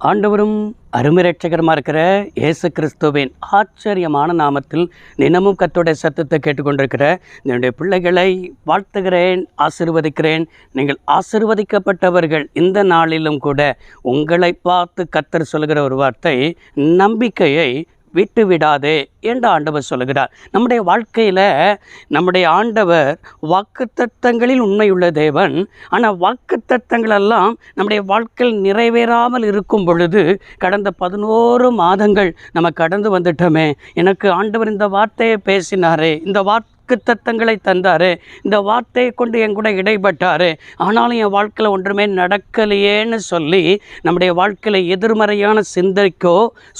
ஆண்டவரும் அருமிரட்சகரமாக இருக்கிற இயேசு கிறிஸ்துவின் ஆச்சரியமான நாமத்தில் தினமும் கத்தோடைய சத்தத்தை கேட்டுக்கொண்டிருக்கிற என்னுடைய பிள்ளைகளை வாழ்த்துகிறேன் ஆசிர்வதிக்கிறேன். நீங்கள் ஆசிர்வதிக்கப்பட்டவர்கள் இந்த நாளிலும் கூட உங்களை பார்த்து கத்தர் சொல்கிற ஒரு வார்த்தை நம்பிக்கையை விட்டு விடாதே என்று ஆண்டவர் சொல்லுகிறார். நம்முடைய வாழ்க்கையில் நம்முடைய ஆண்டவர் வாக்குத்தத்தங்களில் உண்மையுள்ள தேவன். ஆனால் வாக்குத்தத்தங்களெல்லாம் நம்முடைய வாழ்க்கையில் நிறைவேறாமல் இருக்கும் பொழுது கடந்த பதினோரு மாதங்கள் நம்ம கடந்து வந்துட்டோமே. எனக்கு ஆண்டவர் இந்த வார்த்தையை பேசினாரே. இந்த வார்த்தை வாக்குத்தத்தங்களை தந்தார். இந்த வார்த்தையை கொண்டு என் கூட இடைப்பட்டார். ஆனாலும் என் வாழ்க்கையில் ஒன்றுமே நடக்கலையேன்னு சொல்லி நம்முடைய வாழ்க்கையில் எதிர்மறையான சிந்தைக்கோ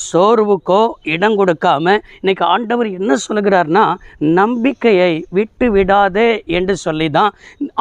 சோர்வுக்கோ இடம் கொடுக்காம இன்னைக்கு ஆண்டவர் என்ன சொல்கிறார்னா நம்பிக்கையை விட்டு விடாதே என்று சொல்லி தான்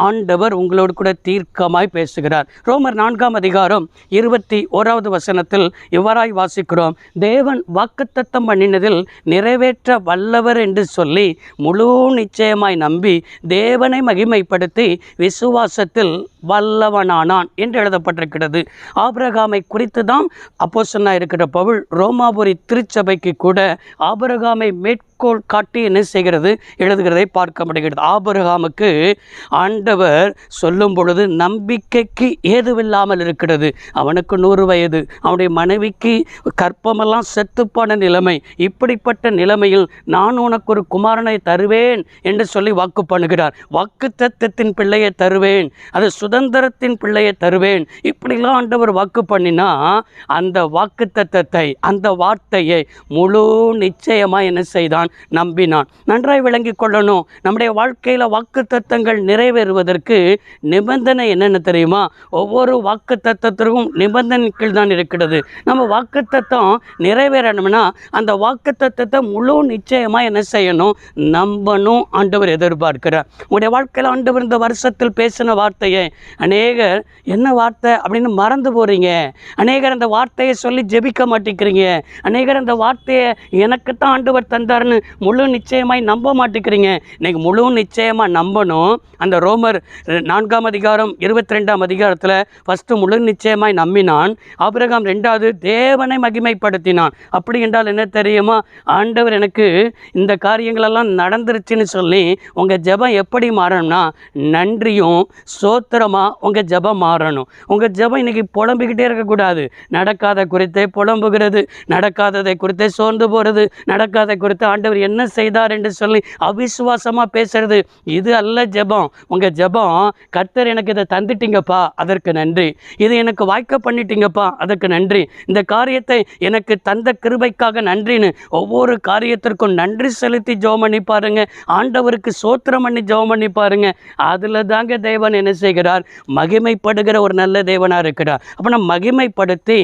ஆண்டவர் உங்களோடு கூட தீர்க்கமாய் பேசுகிறார். ரோமர் நான்காம் அதிகாரம் இருபத்தி ஓராவது வசனத்தில் இவ்வாறாய் வாசிக்கிறோம். தேவன் வாக்குத்தத்தம் பண்ணினதில் நிறைவேற்ற வல்லவர் என்று சொல்லி முழு நிச்சயமாய் நம்பி தேவனை மகிமைப்படுத்தி விசுவாசத்தில் வல்லவனானான் என்று எழுதப்பட்டிருக்கிறது. ஆபரகாமை குறித்து தான் அப்போ இருக்கிற பவுல் ரோமாபுரி திருச்சபைக்கு கூட ஆபரகாமை மேற்கோள் காட்டி என்ன செய்கிறது? எழுதுகிறதை பார்க்க முடிகிறது. ஆபரகாமுக்கு ஆண்டவர் சொல்லும் பொழுது நம்பிக்கைக்கு ஏதுவில்லாமல் இருக்கிறது. அவனுக்கு நூறு வயது. அவனுடைய மனைவிக்கு கற்பமெல்லாம் செத்துப்பான நிலைமை. இப்படிப்பட்ட நிலைமையில் நான் உனக்கு ஒரு குமாரனை தருவேன் என்று சொல்லி வாக்கு பண்ணுகிறார். வாக்கு தத்துவத்தின் பிள்ளையை தருவேன். அது சுதந்திரத்தின் பிள்ளையை தருவேன். இப்படிலாம் ஆண்டவர் வாக்கு பண்ணினா அந்த வாக்கு தத்தத்தை அந்த வார்த்தையை முழு நிச்சயமாக என்ன செய்தான்? நம்பினான். நன்றாய் விளங்கி கொள்ளணும். நம்முடைய வாழ்க்கையில் வாக்கு தத்தங்கள் நிறைவேறுவதற்கு நிபந்தனை என்னென்ன தெரியுமா? ஒவ்வொரு வாக்கு தத்தத்திற்கும் நிபந்தனை கீழ் தான் இருக்கிறது. நம்ம வாக்கு தத்தம் நிறைவேறணும்னா அந்த வாக்கு தத்தத்தை முழு நிச்சயமாக என்ன செய்யணும்? நம்பணும் ஆண்டவர் எதிர்பார்க்கிறார். உங்களுடைய வாழ்க்கையில் ஆண்டவர் இந்த வருஷத்தில் பேசின வார்த்தையை அநேகர் என்ன வார்த்தை? அப்படின்னு மறந்து போகிறீங்க அநேகர் அந்த வார்த்தையை சொல்லி ஜெபிக்க மாட்டேங்கிறீங்க. அநேகர் அந்த வார்த்தையை எனக்கு தான் ஆண்டவர் தந்தாருன்னு முழு நிச்சயமாய் நம்ப மாட்டேங்கிறீங்க. இன்றைக்கி முழு நிச்சயமாக நம்பணும். அந்த ரோமர் நான்காம் அதிகாரம் இருபத்தி ரெண்டாம் அதிகாரத்தில் ஃபஸ்ட்டு முழு நிச்சயமாய் நம்பினான். ஆபிரகாம் ரெண்டாவது தேவனை மகிமைப்படுத்தினான். அப்படி என்றால் என்ன தெரியுமா? ஆண்டவர் எனக்கு இந்த காரியங்களெல்லாம் நடந்துருச்சுன்னு சொல்லி உங்கள் ஜெபம் எப்படி மாறணும்னா நன்றியும் சோத்திரம் மூலமாக உங்கள் ஜெபம் மாறணும். உங்கள் ஜெபம் இன்றைக்கி புலம்பிக்கிட்டே இருக்கக்கூடாது. நடக்காத குறித்தே புலம்புகிறது. நடக்காததை குறித்தே சோர்ந்து போகிறது நடக்காத குறித்து ஆண்டவர் என்ன செய்தார் என்று சொல்லி அவிசுவாசமாக பேசுறது. இது அல்ல ஜெபம். உங்கள் ஜெபம் கர்த்தர் எனக்கு இதை தந்துட்டீங்கப்பா அதற்கு நன்றி. இது எனக்கு வாய்க்க பண்ணிட்டீங்கப்பா அதற்கு நன்றி. இந்த காரியத்தை எனக்கு தந்த கிருபைக்காக நன்றின்னு ஒவ்வொரு காரியத்திற்கும் நன்றி செலுத்தி ஜெபம் பண்ணி பாருங்க. ஆண்டவருக்கு சோத்திரம் பண்ணி ஜெபம் பண்ணி பாருங்க. அதில் தாங்க தேவன் என்ன செய்கிறார்? மகிமைப்படுகிற ஒரு நல்ல தேவனாக இருக்கிறார். அப்போ நான் மகிமைப்படுத்தி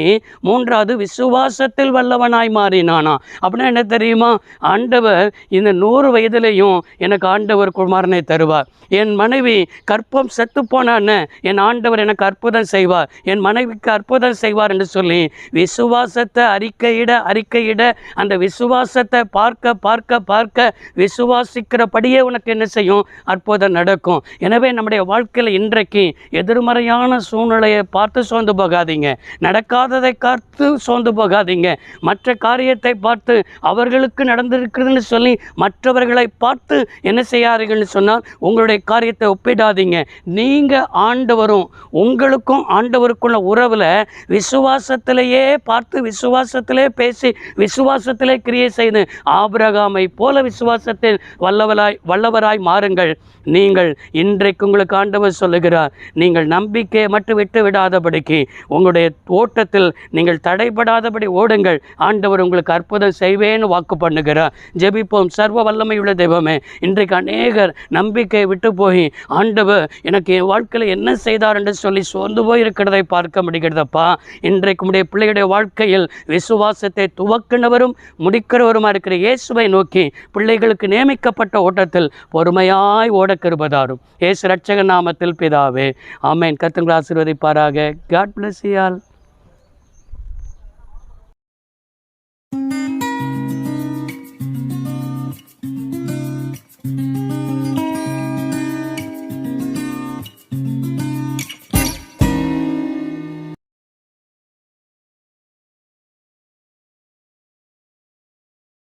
மூன்றாவது விசுவாசத்தில் வல்லவனாய் மாறினானா? அப்படின்னா என்ன தெரியுமா? ஆண்டவர் இந்த நூறு வயதிலையும் எனக்கு ஆண்டவர் குமாரனை தருவார். என் மனைவி கற்பம் செத்து போனான்னு என் ஆண்டவர் எனக்கு அற்புதம் செய்வார். என் மனைவிக்கு அற்புதம் செய்வார் என்று சொல்லி விசுவாசத்தை அறிக்கையிட அறிக்கையிட அந்த விசுவாசத்தை பார்க்க பார்க்க பார்க்க விசுவாசிக்கிறபடியே உனக்கு என்ன செய்யும்? அற்புதம் நடக்கும். எனவே நம்முடைய வாழ்க்கையில் இன்றைக்கு எதிர்மறையான சூழ்நிலையை பார்த்து சோர்ந்து போகாதீங்க. நடக்காததை பார்த்து சோர்ந்து போகாதீங்க. மற்ற காரியத்தை பார்த்து அவர்களுக்கு நடந்திருக்குதுன்னு சொல்லி மற்றவர்களை பார்த்து என்ன செய்யாதீங்கன்னு சொன்னால் உங்களுடைய காரியத்தை ஒப்பிடாதீங்க. நீங்கள் ஆண்டவரும் உங்களுக்கும் ஆண்டவருக்குள்ள உறவில் விசுவாசத்திலேயே பார்த்து விசுவாசத்திலே பேசி விசுவாசத்திலே கிரியை செய்து ஆபிரகாமை போல விசுவாசத்தில் வல்லவராய் வல்லவராய் மாறுங்கள். நீங்கள் இன்றைக்கு உங்களுக்கு ஆண்டவர் சொல்லுகிறார் நீங்கள் நம்பிக்கையை மட்டும் விட்டு விடாதபடிக்கு உங்களுடைய ஓட்டத்தில் நீங்கள் தடைபடாதபடி ஓடுங்கள். ஆண்டவர் உங்களுக்கு அற்புதம் செய்வேன்னு வாக்கு பண்ணுகிறார். ஜெபிப்போம். சர்வ வல்லமையுள்ள தெய்வமே இன்றைக்கு அநேகர் நம்பிக்கையை விட்டு போய் ஆண்டவர் எனக்கு என் வாழ்க்கையில் என்ன செய்தார் என்று சொல்லி சோர்ந்து போய் இருக்கிறதை பார்க்க முடிகிறதப்பா? இன்றைக்கு உடைய பிள்ளையுடைய வாழ்க்கையில் விசுவாசத்தை துவக்கினவரும் முடிக்கிறவருமா இருக்கிற இயேசுவை நோக்கி பிள்ளைகளுக்கு நியமிக்கப்பட்ட ஓட்டத்தில் பொறுமையாய் ஓட கிருபதாரும். இயேசு ரட்சக நாமத்தில் பிதாவே ஆமேன். கத்துங்களை ஆசீர்வதிப்பாராக. காட் பிளஸ் யால்